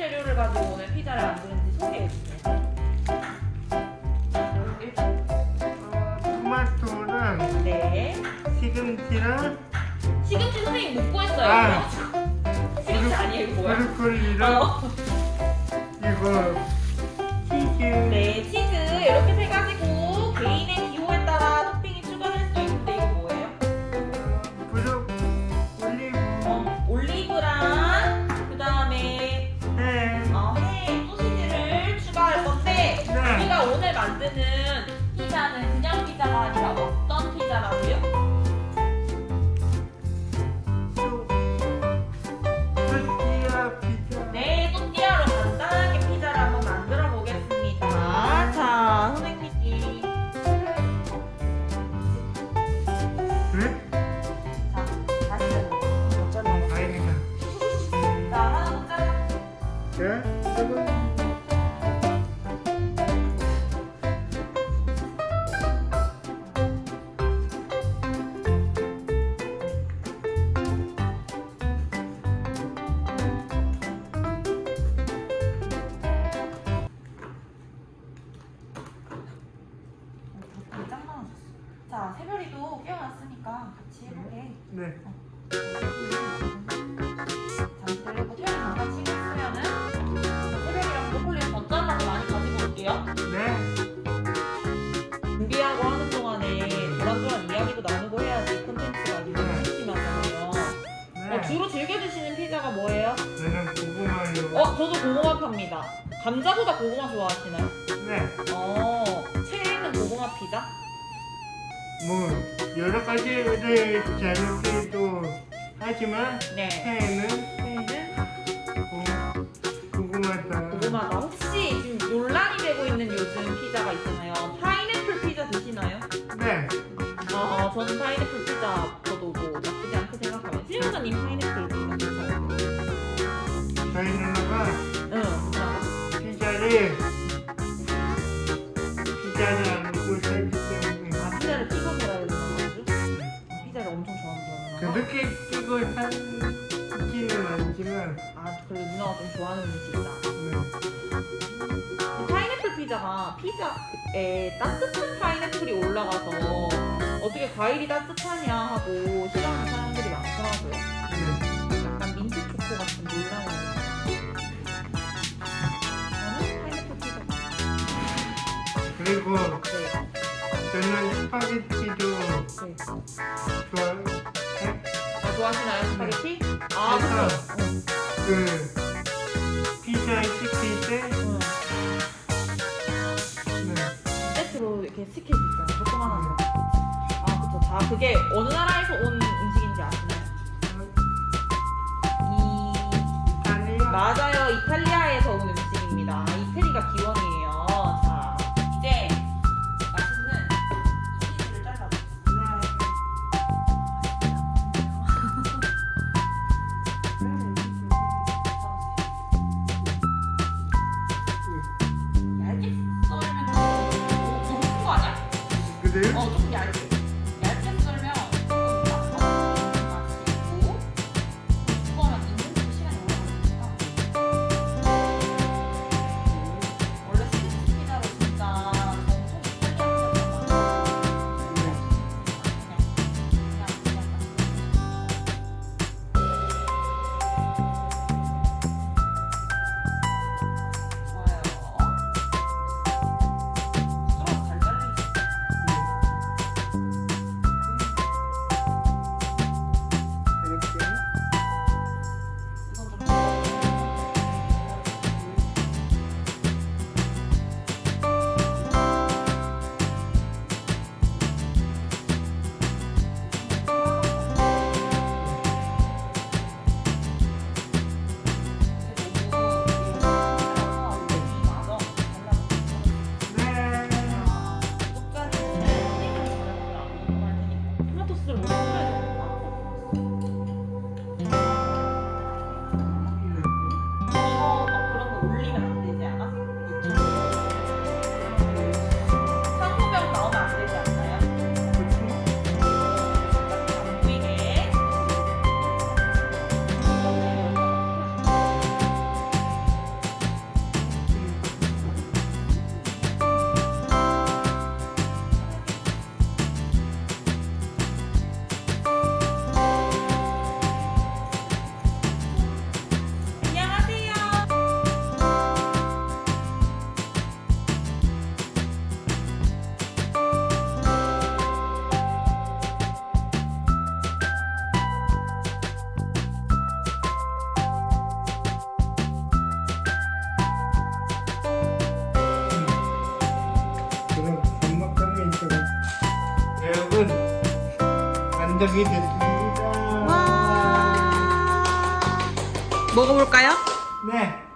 재료를 가지고 오늘 피자를 만드는지 소개해 주세요. 어, 토마토랑 네. 시금치랑 시금치 선생님 못 구했어요. 아. 시금치 아니에요, 이거 뭐야? 브로콜리랑 어. 이거 치즈 네, 치 오 자, 새별이도 깨어났으니까 같이 해볼게. 네 잠시 들리고 태연이 잠깐 쉬고 있으면은 새별이랑 브로콜리를 더 잘라서 많이 가지고 올게요. 네. 준비하고 하는 동안에 도란도란 이야기도 나누고 해야지 콘텐츠가 유명한 심하잖아요. 네. 어, 주로 즐겨 드시는 피자가 뭐예요? 저는 고구마요 어, 저도 고구마 팝니다. 감자보다 고구마 좋아하시나요? 네. 어, 최애는 고구마 피자? 뭐 여러 가지를 잘먹기도 하지만 네. 해는 최애는 고- 고구마다 고구마가 혹시 지금 논란이 되고 있는 요즘 피자가 있잖아요. 파인애플 피자 드시나요? 네. 어, 저는 파인애플 피자 저도 뭐 나쁘지 않게 생각하면 실무자님 파인애플 피자 그렇게 끼고 살지는 않지만 아, 그래도 누나가 좀 좋아하는 음식이다. 네. 이 파인애플 피자가 피자에 따뜻한 파인애플이 올라가서 어떻게 과일이 따뜻하냐 하고 싫어하는 사람들이 많더라고요. 네. 약간 민트 초코 같은 논란이 저는 파인애플 피자. 그리고 네, 저는 스파게티도 네. 좋아 아, 좋아하시나요, 스파게티? 아. 응, 그 피자에 시킬 때 응. 네. 세트로 이렇게 스케치 있잖아요. 조그만한 거. 아, 그쵸. 자, 그게 어느 나라에서 온 음식인지 아시나요? 이 이탈리아 맞아요. 이탈리아에서 온 음식입니다. 이태리가 기원이에요. 완성이 됐습니다. 와. 먹어볼까요? 네.